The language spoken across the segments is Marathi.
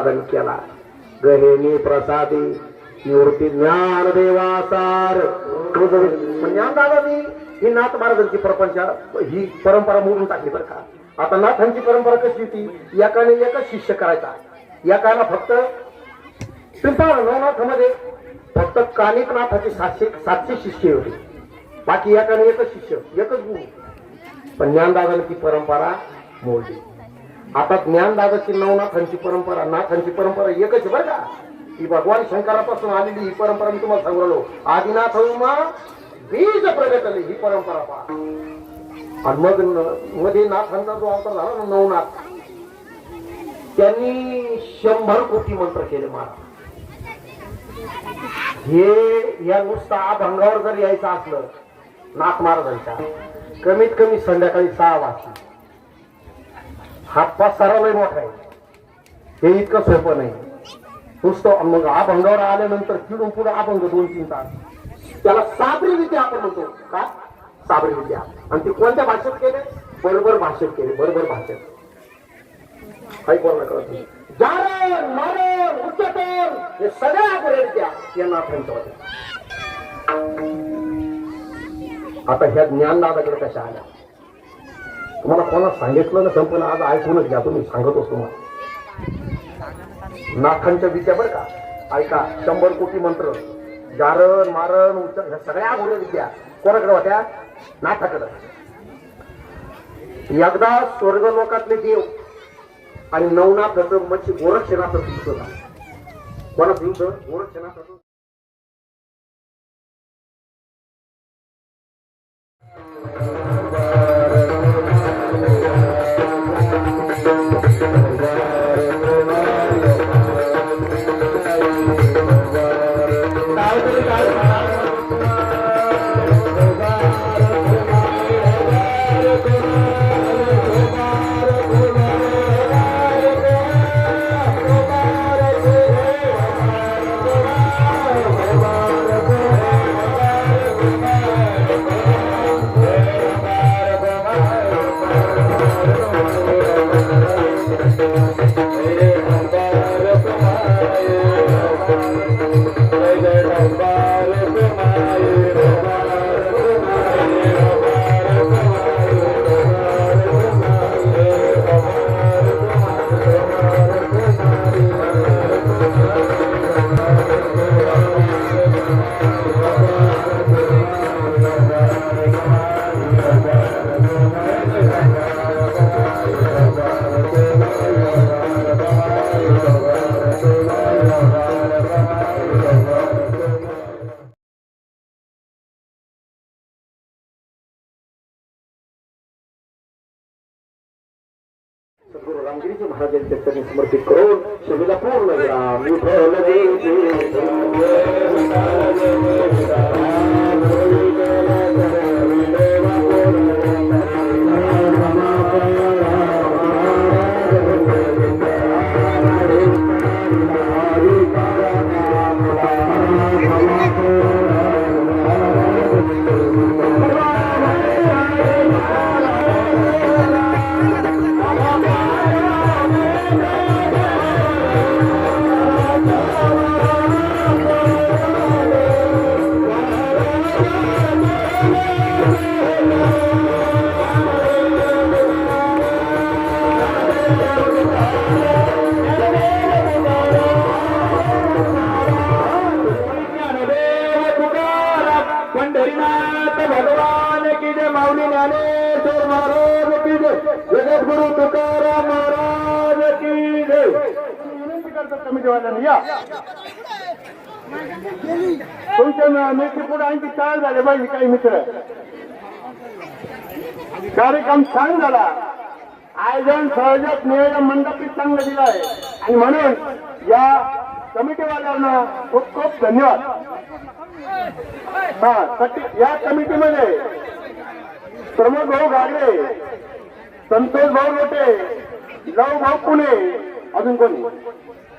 निवृत्तीनाथ केला. गहेनी प्रसादी निवृत्ती ज्ञान देवासार. ज्ञान मी ही नाथ महाराजांची प्रपंच ही परंपरा मोडून टाकली बरं का. आता नाथांची परंपरा कशी होती? एकाने एकच शिष्य करायचा. एकाला फक्त पिंपळ नवनाथामध्ये फक्त कानिक नाथाचे सातशे सातशे शिष्य होते. बाकी एकाने एकच शिष्य एकच गुरु. पण ज्ञानदादाने ती परंपरा मोडली. आता ज्ञानदादाची नवनाथांची परंपरा नाथांची परंपरा एकच आहे बरं का. ही भगवान शंकरापासून आलेली ही परंपरा मी तुम्हाला सांगलो आदिनाथ उमा बीज प्रगत आली ही परंपरा पहा. आणि मग मध्ये नाथांचा जो अवतार झाला ना नवनाथ त्यांनी शंभर कोटी मंत्र केले महाराज हे या नुसता अभंगावर जर यायचं असलं नाथ महाराजांच्या कमीत कमी संध्याकाळी सहा वाजता हातपास सरावही मोठा आहे. हे इतकं सोपं नाही. नुसतं मग अभंगावर आल्यानंतर चिडून पुढे अभंग दोन तीन तास. त्याला साबरी विद्या आपण म्हणतो. का? साबरी विद्या. आणि ते कोणत्या भाषेत केले? बरोबर भाषेत केले. बरोबर भाषेत. काही कोणाला कळत नाही. जारण मारण उच्चतम हे सगळ्या गोष्टी यांना आपण होत्या. आता ह्या ज्ञानदादाकडे कशा आल्या? तुम्हाला कोणा सांगितलं ना संपलं आज ऐकूनच घ्या तुम्ही सांगत असतो मला नाथांच्या विद्या बरं का? ऐका शंभर कोटी मंत्र. जारण मारण उच्च ह्या सगळ्या गोष्टी विद्या. कोणाकडे होत्या? नाथाकडं. एकदा स्वर्ग लोकातले देव आणि नवनाथाचं मच्छी गोरक्षनाथं युद्ध झालं कोणाचं युद्ध गोरक्षनाथाचं सद्गुरु रामगिरीजी महाराजांच्या चरणी समर्पित करून शिवेला पूर्ण विराम. विठ्ठल देवी करतात कमिटीवाल्यांना या. तुमच्या मित्र पुढे आणखी चाल झाले पाहिजे काही मित्र. कार्यक्रम छान झाला. आयोजन सहजक नियोजन मंडपी चांगलं दिलं आहे. आणि म्हणून या कमिटीवाल्यांना खूप खूप धन्यवाद. हा या कमिटीमध्ये प्रमोद भाऊ घागरे संतोष भाऊ लोटे लव भाऊ पुणे अजून कोणी?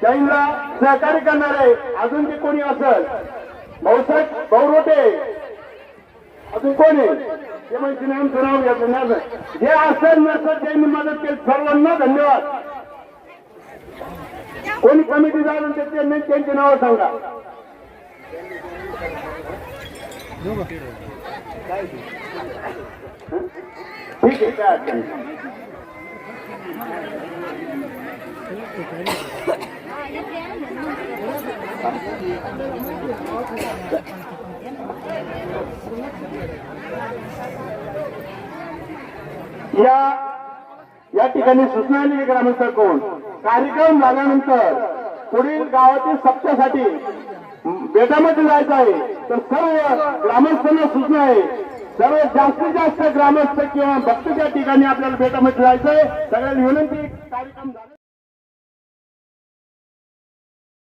त्यांना सहकार्य करणारे अजून जे कोणी असल? भाऊसाहेब भाऊरोटे अजून कोण? आहे ते म्हणजे नाम नाव घेतलं नाही. जे असेल नसेल त्यांनी मदत केली सर्वांना धन्यवाद. कोणी कमिटी जाणून त्यांनी त्यांची नावं सांगा. ठीक आहे काय अडचण या या ठिकाणी सूचना आली ग्रामस्थांकडून कार्यक्रम झाल्यानंतर पुढील गावातील सप्त्यासाठी बेटामध्ये जायचं आहे. तर सर्व ग्रामस्थांना सूचना आहे. सर्व जास्तीत जास्त ग्रामस्थ किंवा भक्त त्या ठिकाणी आपल्याला बेटामध्ये जायचं आहे सगळ्यांनी विनंती कार्यक्रम झाला